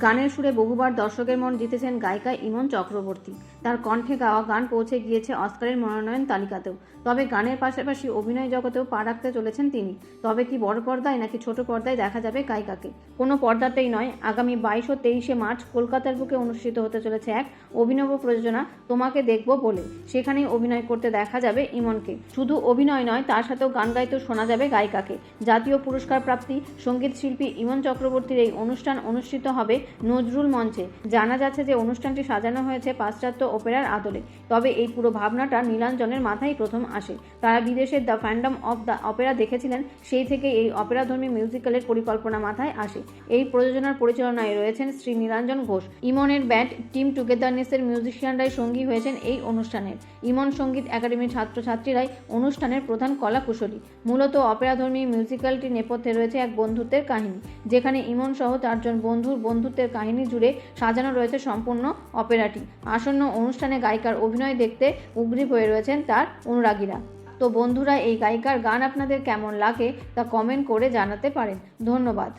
গানের সুরে বহুবার দর্শকের মন জিতেছেন গায়িকা ইমন চক্রবর্তী। তার কণ্ঠে গাওয়া গান পৌঁছে গিয়েছে অস্কারের মনোনয়ন তালিকাতেও। তবে গানের পাশাপাশি অভিনয় জগতেও পা রাখতে চলেছেন তিনি। তবে কি বড় পর্দায় নাকি ছোট পর্দায় দেখা যাবে গায়িকাকে? কোনো পর্দাতেই নয়, আগামী বাইশ ও তেইশে মার্চ কলকাতার বুকে অনুষ্ঠিত হতে চলেছে এক অভিনব প্রযোজনা, তোমাকে দেখব বলে। সেখানেই অভিনয় করতে দেখা যাবে ইমনকে। শুধু অভিনয় নয়, তার সাথেও গান গাইতেও শোনা যাবে গায়িকাকে। জাতীয় পুরস্কার প্রাপ্তি সংগীত শিল্পী ইমন চক্রবর্তীর এই অনুষ্ঠান অনুষ্ঠিত হবে নজরুল মঞ্চে। জানা যাচ্ছে যে, অনুষ্ঠানটি সাজানো হয়েছে পাশ্চাত্য ওপেরার আদলে। তবে এই পুরো ভাবনাটা নীলাঞ্জনের মাথায় প্রথম আসে। তারা বিদেশের the Phantom of the Opera দেখেছিলেন, সেই থেকে এই অপেরাধর্মী মিউজিক্যালের পরিকল্পনা মাথায় আসে। এই প্রযোজনার পরিচালনায় রয়েছেন শ্রী নীলাঞ্জন ঘোষ। ইমনের ব্যান্ড টিম টুগেদারনেসের মিউজিশিয়ানরাই সঙ্গী হয়েছেন এই অনুষ্ঠানের। ইমন সংগীত একাডেমির ছাত্রছাত্রীরাই অনুষ্ঠানের প্রধান কলা কুশলী মূলত অপেরাধর্মী মিউজিক্যালটির নেপথ্যে রয়েছে এক বন্ধুত্বের কাহিনী, যেখানে ইমন সহ চারজন বন্ধুর বন্ধুত্বের কাহিনী জুড়ে সাজানো রয়েছে সম্পূর্ণ অপেরাটি। আসন্ন অনুষ্ঠানে গায়িকার অভিনয় দেখতে উগ্রীব হয়ে রয়েছেন তার অনুরাগীরা। তো বন্ধুরা, এই গায়িকার গান আপনাদের কেমন লাগে তা কমেন্ট করে জানাতে পারেন। ধন্যবাদ।